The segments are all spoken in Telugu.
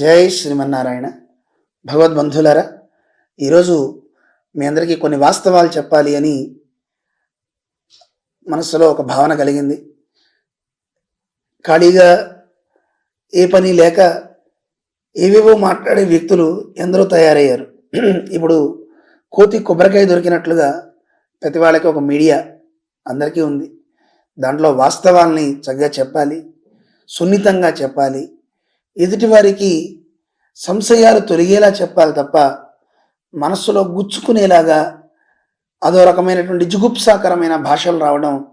జై శ్రీమన్నారాయణ. భగవద్బంధులారా ఈరోజు మీ అందరికీ కొన్ని వాస్తవాలు చెప్పాలి అని మనసులో ఒక భావన కలిగింది. ఖాళీగా ఏ పని లేక ఏవేవో మాట్లాడే వ్యక్తులు ఎందరో తయారయ్యారు. ఇప్పుడు కోతి కొబ్బరికాయ దొరికినట్లుగా ప్రతి వాళ్ళకి ఒక మీడియా అందరికీ ఉంది. దాంట్లో వాస్తవాల్ని చక్కగా చెప్పాలి సున్నితంగా చెప్పాలి ఎదుటివారికి సంశయాలు తొలగేలా చెప్పాలి తప్ప మనస్సులో గుచ్చుకునేలాగా అదో రకమైనటువంటి జుగుప్సాకరమైన భాషలు రావడం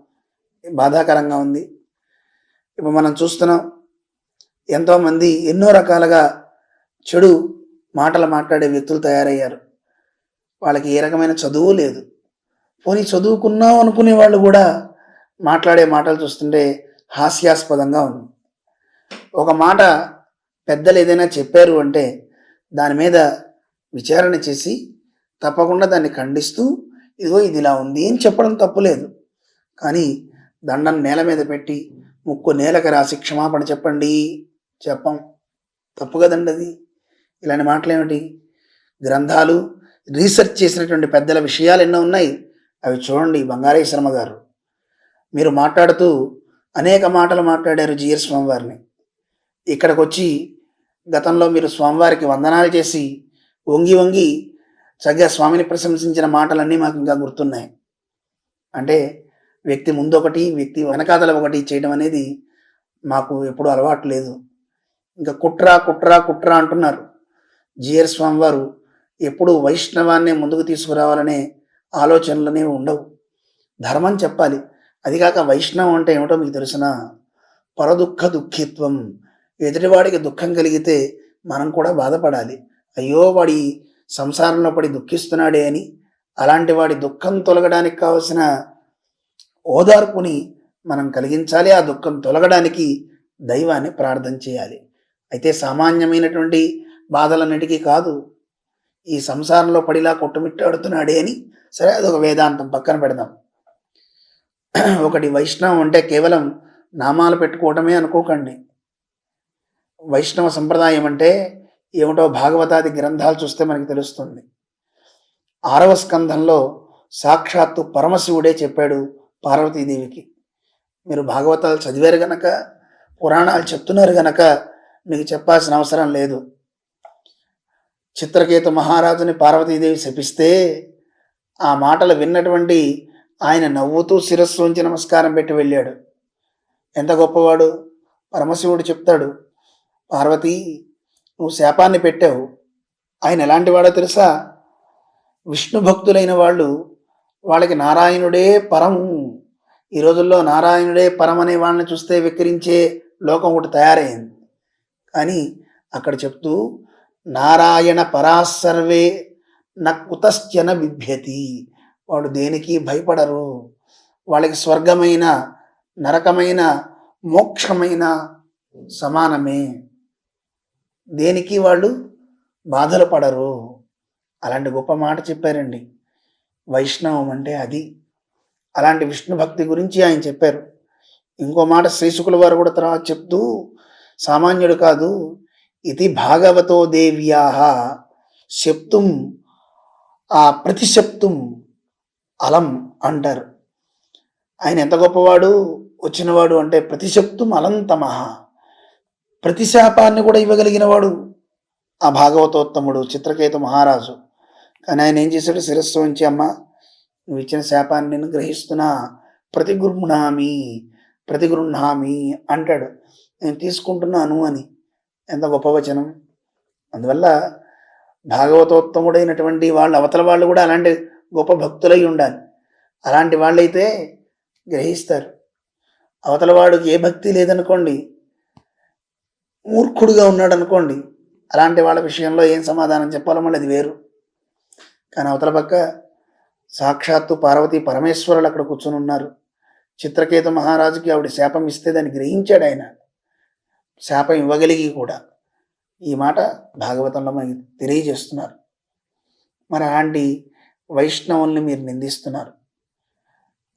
బాధాకరంగా ఉంది. ఇప్పుడు మనం చూస్తున్నాం ఎంతోమంది ఎన్నో రకాలుగా చెడు మాటలు మాట్లాడే వ్యక్తులు తయారయ్యారు. వాళ్ళకి ఏ రకమైన చదువు లేదు. పోనీ చదువుకున్నాం అనుకునే వాళ్ళు కూడా మాట్లాడే మాటలు చూస్తుంటే హాస్యాస్పదంగా ఉంది. ఒక మాట పెద్దలు ఏదైనా చెప్పారు అంటే దాని మీద విచారణ చేసి తప్పకుండా దాన్ని ఖండిస్తూ ఇదిగో ఇది ఇలా ఉంది అని చెప్పడం తప్పులేదు. కానీ దండం నేల మీద పెట్టి ముక్కు నేలకు రాసి క్షమాపణ చెప్పండి చెప్పం. తప్పు కదండి అది. ఇలాంటి మాటలేమిటి గ్రంథాలు రీసెర్చ్ చేసినటువంటి పెద్దల విషయాలు ఎన్నో ఉన్నాయి. అవి చూడండి బంగారయ్య శర్మ గారు. మీరు మాట్లాడుతూ అనేక మాటలు మాట్లాడారు జిఎస్ స్వామి వారిని ఇక్కడికి వచ్చి గతంలో మీరు స్వామివారికి వందనాలు చేసి వంగి వంగి చక్కగా స్వామిని ప్రశంసించిన మాటలన్నీ మాకు ఇంకా గుర్తున్నాయి. అంటే వ్యక్తి ముందు ఒకటి వ్యక్తి వెనకాతల ఒకటి చేయడం అనేది మాకు ఎప్పుడు అలవాటు లేదు. ఇంకా కుట్ర కుట్ర కుట్ర అంటున్నారు. జిఆర్ స్వామి వారు ఎప్పుడు వైష్ణవాన్ని ముందుకు తీసుకురావాలనే ఆలోచనలనే ఉండవు. ధర్మం చెప్పాలి. అది కాక వైష్ణవం అంటే ఏమిటో మీకు తెలిసిన? పరదుఃఖ దుఃఖిత్వం ఎదుటివాడికి దుఃఖం కలిగితే మనం కూడా బాధపడాలి. అయ్యో వాడి సంసారంలో పడి దుఃఖిస్తున్నాడే అని అలాంటి వాడి దుఃఖం తొలగడానికి కావలసిన ఓదార్పుని మనం కలిగించాలి. ఆ దుఃఖం తొలగడానికి దైవాన్ని ప్రార్థన చేయాలి. అయితే సామాన్యమైనటువంటి బాధలన్నిటికీ కాదు ఈ సంసారంలో పడిలా కొట్టుమిట్టాడుతున్నాడే అని సరే అదొక వేదాంతం పక్కన పెడదాం. ఒకటి వైష్ణవం అంటే కేవలం నామాలు పెట్టుకోవటమే అనుకోకండి. వైష్ణవ సంప్రదాయం అంటే ఏమిటో భాగవతాది గ్రంథాలు చూస్తే మనకి తెలుస్తుంది. ఆరవ స్కంధంలో సాక్షాత్తు పరమశివుడే చెప్పాడు పార్వతీదేవికి. మీరు భాగవతాలు చదివారు గనక పురాణాలు చెప్తున్నారు గనక మీకు చెప్పాల్సిన అవసరం లేదు. చిత్రకేతు మహారాజుని పార్వతీదేవి శపిస్తే ఆ మాటలు విన్నటువంటి ఆయన నవ్వుతూ శిరస్సు ఉంచి నమస్కారం పెట్టి వెళ్ళాడు. ఎంత గొప్పవాడు? పరమశివుడు చెప్తాడు పార్వతి నువ్వు శాపాన్ని పెట్టావు. ఆయన ఎలాంటి వాడో తెలుసా? విష్ణు భక్తులైన వాళ్ళు వాళ్ళకి నారాయణుడే పరము. ఈ రోజుల్లో నారాయణుడే పరం అనే వాళ్ళని చూస్తే విక్రించే లోకం ఒకటి తయారైంది. కానీ అక్కడ చెప్తూ నారాయణ పరాసర్వే నకుతశ్చన బిభ్యతి వాడు దేనికి భయపడరు. వాళ్ళకి స్వర్గమైన నరకమైన మోక్షమైన సమానమే. దేనికి వాళ్ళు బాధలు పడరు. అలాంటి గొప్ప మాట చెప్పారండి. వైష్ణవం అంటే అది. అలాంటి విష్ణు భక్తి గురించి ఆయన చెప్పారు. ఇంకో మాట శ్రీశుకుల వారు కూడా తర్వాత చెప్తూ సామాన్యుడు కాదు ఇది భాగవతో దేవ్యాహ శప్తుం ఆ ప్రతిశప్తుం అలం అంటారు. ఆయన ఎంత గొప్పవాడు వచ్చినవాడు అంటే ప్రతిశప్తుం ప్రతి శాపాన్ని కూడా ఇవ్వగలిగిన వాడు ఆ భాగవతోత్తముడు చిత్రకేతు మహారాజు. కానీ ఆయన ఏం చేశాడు? శిరస్సు ఉంచి అమ్మ నువ్వు ఇచ్చిన శాపాన్ని నేను గ్రహిస్తున్నా. ప్రతిగృహ్ణామి ప్రతిగృహ్ణామి అంటాడు. నేను తీసుకుంటున్నాను అని. ఎంత గొప్ప వచనం. అందువల్ల భాగవతోత్తముడైనటువంటి వాళ్ళు అవతల వాళ్ళు కూడా అలాంటి గొప్ప భక్తులై ఉండాలి. అలాంటి వాళ్ళైతే గ్రహిస్తారు. అవతల వాడికి ఏ భక్తి లేదనుకోండి మూర్ఖుడుగా ఉన్నాడు అనుకోండి అలాంటి వాళ్ళ విషయంలో ఏం సమాధానం చెప్పాలో మళ్ళీ అది వేరు. కానీ అవతల పక్క సాక్షాత్తు పార్వతీ పరమేశ్వరులు అక్కడ కూర్చొని ఉన్నారు. చిత్రకేతు మహారాజుకి ఆవిడ శాపం ఇస్తే దాన్ని గ్రహించాడు ఆయన. శాపం ఇవ్వగలిగి కూడా ఈ మాట భాగవతంలో మనకి తెలియజేస్తున్నారు. మరి అలాంటి వైష్ణవుల్ని మీరు నిందిస్తున్నారు.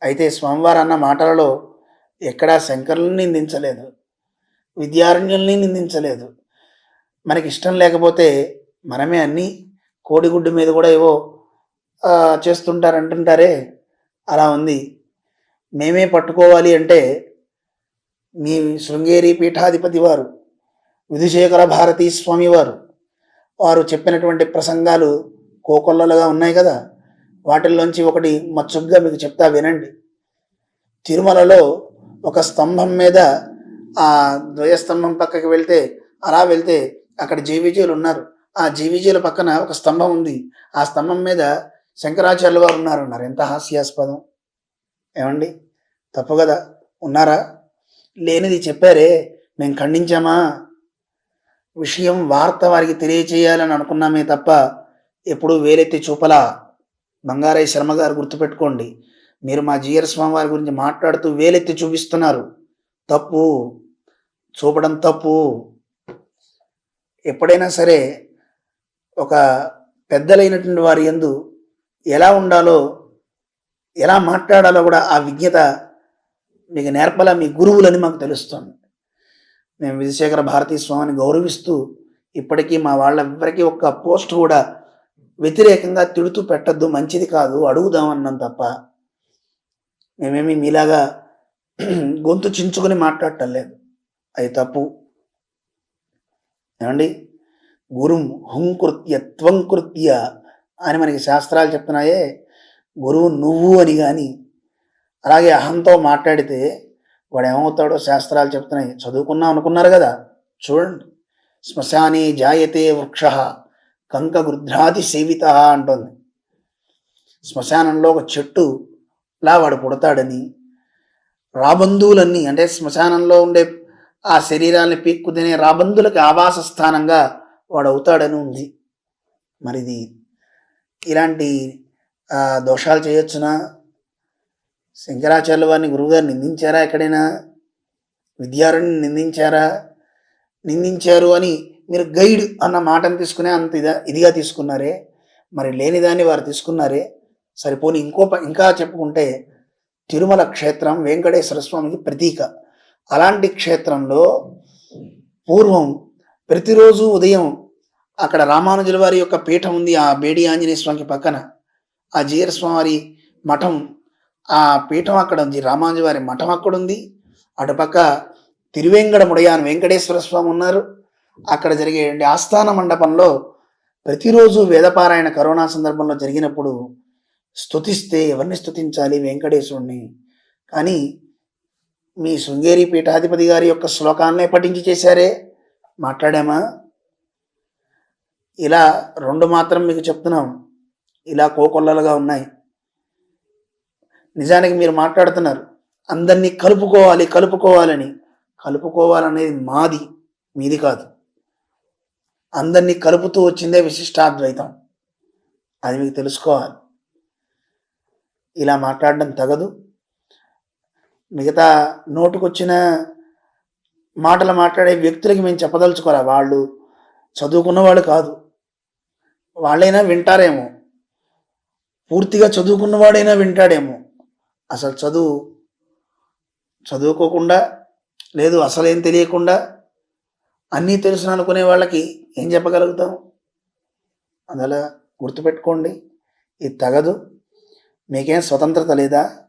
అయితే స్వామివారు అన్న మాటలలో ఎక్కడా శంకరుల్ని నిందించలేదు. విద్యారణ్యుల్ని నిందించలేదు. మనకి ఇష్టం లేకపోతే మనమే అన్నీ కోడిగుడ్డు మీద కూడా ఏవో చేస్తుంటారంటుంటారే చేస్తుంటారు అంటుంటారే అలా ఉంది. మేమే పట్టుకోవాలి అంటే మీ శృంగేరి పీఠాధిపతి వారు విధుశేఖర భారతీ స్వామి వారు వారు చెప్పినటువంటి ప్రసంగాలు కోకొల్లలుగా ఉన్నాయి కదా వాటిల్లోంచి ఒకటి మచ్చుగ్గా మీకు చెప్తా వినండి. తిరుమలలో ఒక స్తంభం మీద ఆ ద్వయస్తంభం పక్కకి వెళ్తే అలా వెళ్తే అక్కడ జీవిజీలు ఉన్నారు. ఆ జీవిజీల పక్కన ఒక స్తంభం ఉంది. ఆ స్తంభం మీద శంకరాచార్యులు వారు ఉన్నారు ఉన్నారు ఎంత హాస్యాస్పదం. ఏమండి? తప్పు కదా. ఉన్నారా? లేనిది చెప్పారే. మేము ఖండించామా? విషయం వార్త వారికి తెలియచేయాలని అనుకున్నామే తప్ప ఎప్పుడూ వేలెత్తి చూపలా. బంగారయ్య శర్మ గారు గుర్తుపెట్టుకోండి. మీరు మా జీఆర్ స్వామి వారి గురించి మాట్లాడుతూ వేలెత్తి చూపిస్తున్నారు. తప్పు. చూపడం తప్పు. ఎప్పుడైనా సరే ఒక పెద్దలైనటువంటి వారి యందు ఎలా ఉండాలో ఎలా మాట్లాడాలో కూడా ఆ విజ్ఞత మీకు నేర్పల మీ గురువులని మాకు తెలుస్తుంది. మేము విజయశేఖర భారతీ స్వామిని గౌరవిస్తూ ఇప్పటికీ మా వాళ్ళెవ్వరికీ ఒక్క పోస్ట్ కూడా వ్యతిరేకంగా తిడుతూ పెట్టద్దు మంచిది కాదు అడుగుదామన్నాం తప్ప మేమేమి మీలాగా గొంతు చించుకొని మాట్లాడటం లేదు. అది తప్పు. ఏమండి? గురుం హుంకృత్య త్వంకృత్య అని మనకి శాస్త్రాలు చెప్తున్నాయే. గురువు నువ్వు అని కానీ అలాగే అహంతో మాట్లాడితే వాడు ఏమవుతాడో శాస్త్రాలు చెప్తున్నాయి. చదువుకున్నాం అనుకున్నారు కదా? చూడండి. శ్మశానే జాయతే వృక్ష కంక గృధ్రాది సేవిత అంటుంది. శ్మశానంలో ఒక చెట్టులా వాడు పుడతాడని. రాబంధువులన్నీ అంటే శ్మశానంలో ఉండే ఆ శరీరాన్ని పీక్కు తినే రాబందులకి ఆవాస స్థానంగా వాడు అవుతాడని ఉంది. మరిది ఇలాంటి దోషాలు చేయొచ్చునా? శంకరాచార్యుల వారిని గురువుగారు నిందించారా? ఎక్కడైనా విద్యారణ్ణి నిందించారా? నిందించారు అని మీరు గైడ్ అన్న మాటను తీసుకునే అంత ఇదా ఇదిగా తీసుకున్నారే. మరి లేనిదాన్ని వారు తీసుకున్నారే. సరిపోని ఇంకో ఇంకా చెప్పుకుంటే తిరుమల క్షేత్రం వెంకటేశ్వర స్వామికి ప్రతీక. అలాంటి క్షేత్రంలో పూర్వం ప్రతిరోజు ఉదయం అక్కడ రామానుజుల వారి యొక్క పీఠం ఉంది ఆ బేడి ఆంజనేయ స్వామికి పక్కన. ఆ జీర స్వామి వారి మఠం ఆ పీఠం అక్కడ ఉంది రామానుజు వారి మఠం అక్కడ ఉంది. అటుపక్క తిరువేంగడముడయాన్ వెంకటేశ్వర స్వామి ఉన్నారు. అక్కడ జరిగే ఆస్థాన మండపంలో ప్రతిరోజు వేదపారాయణ కరోనా సందర్భంలో జరిగినప్పుడు స్తుతిస్తే ఎవరిని స్తుతించాలి వెంకటేశ్వరుణ్ణి? కానీ మీ శృంగేరి పీఠాధిపతి గారి యొక్క శ్లోకాన్నే పఠించి చేశారే? మాట్లాడామా? ఇలా రెండు మాత్రం మీకు చెప్తున్నాం. ఇలా కోకొల్లలుగా ఉన్నాయి. నిజానికి మీరు మాట్లాడుతున్నారు. అందరినీ కలుపుకోవాలి కలుపుకోవాలని. కలుపుకోవాలనేది మాది మీది కాదు. అందరినీ కలుపుతూ వచ్చిందే విశిష్టాద్వైతం. అది మీకు తెలుసుకోవాలి. ఇలా మాట్లాడడం తగదు. మిగతా నోటుకొచ్చిన మాటలు మాట్లాడే వ్యక్తులకి మేము చెప్పదలుచుకోరా? వాళ్ళు చదువుకున్న వాళ్ళు కాదు. వాళ్ళైనా వింటారేమో. పూర్తిగా చదువుకున్నవాడైనా వింటాడేమో. అసలు చదువు చదువుకోకుండా లేదు అసలేం తెలియకుండా అన్నీ తెలుసు అనుకునే వాళ్ళకి ఏం చెప్పగలుగుతాం? అందువల్ల గుర్తుపెట్టుకోండి ఇది తగదు. మీకేం స్వతంత్రత లేదా?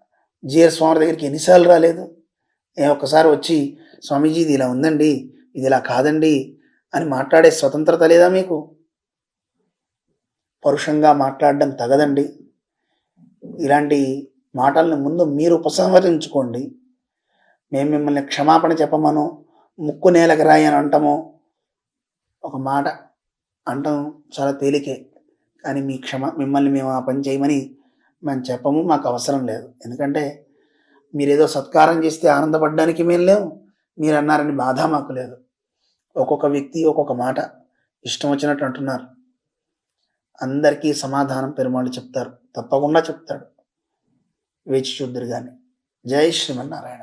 జిఆర్ స్వామి దగ్గరికి ఎన్నిసార్లు రాలేదు? ఏ ఒక్కసారి వచ్చి స్వామీజీ ఇది ఇలా ఉందండి ఇది ఇలా కాదండి అని మాట్లాడే స్వతంత్రత లేదా మీకు? పరుషంగా మాట్లాడడం తగదండి. ఇలాంటి మాటల్ని ముందు మీరు ఉపసంహరించుకోండి. మేము మిమ్మల్ని క్షమాపణ చెప్పమను ముక్కు నేలకు రాయి అని అంటాము. ఒక మాట అంటాం చాలా తేలికే. కానీ మీ క్షమ మిమ్మల్ని మేము ఆ పని చేయమని మేము చెప్పము మాకు అవసరం లేదు. ఎందుకంటే మీరేదో సత్కారం చేస్తే ఆనందపడడానికి మేము లేవు మీరు అన్నారని బాధ మాకు లేదు. ఒక్కొక్క వ్యక్తి ఒక్కొక్క మాట ఇష్టం వచ్చినట్టు అంటున్నారు. అందరికీ సమాధానం పెరుమాళ్ళు చెప్తారు. తప్పకుండా చెప్తాడు. వేచి చూద్దరు కానీ జై శ్రీమన్నారాయణ.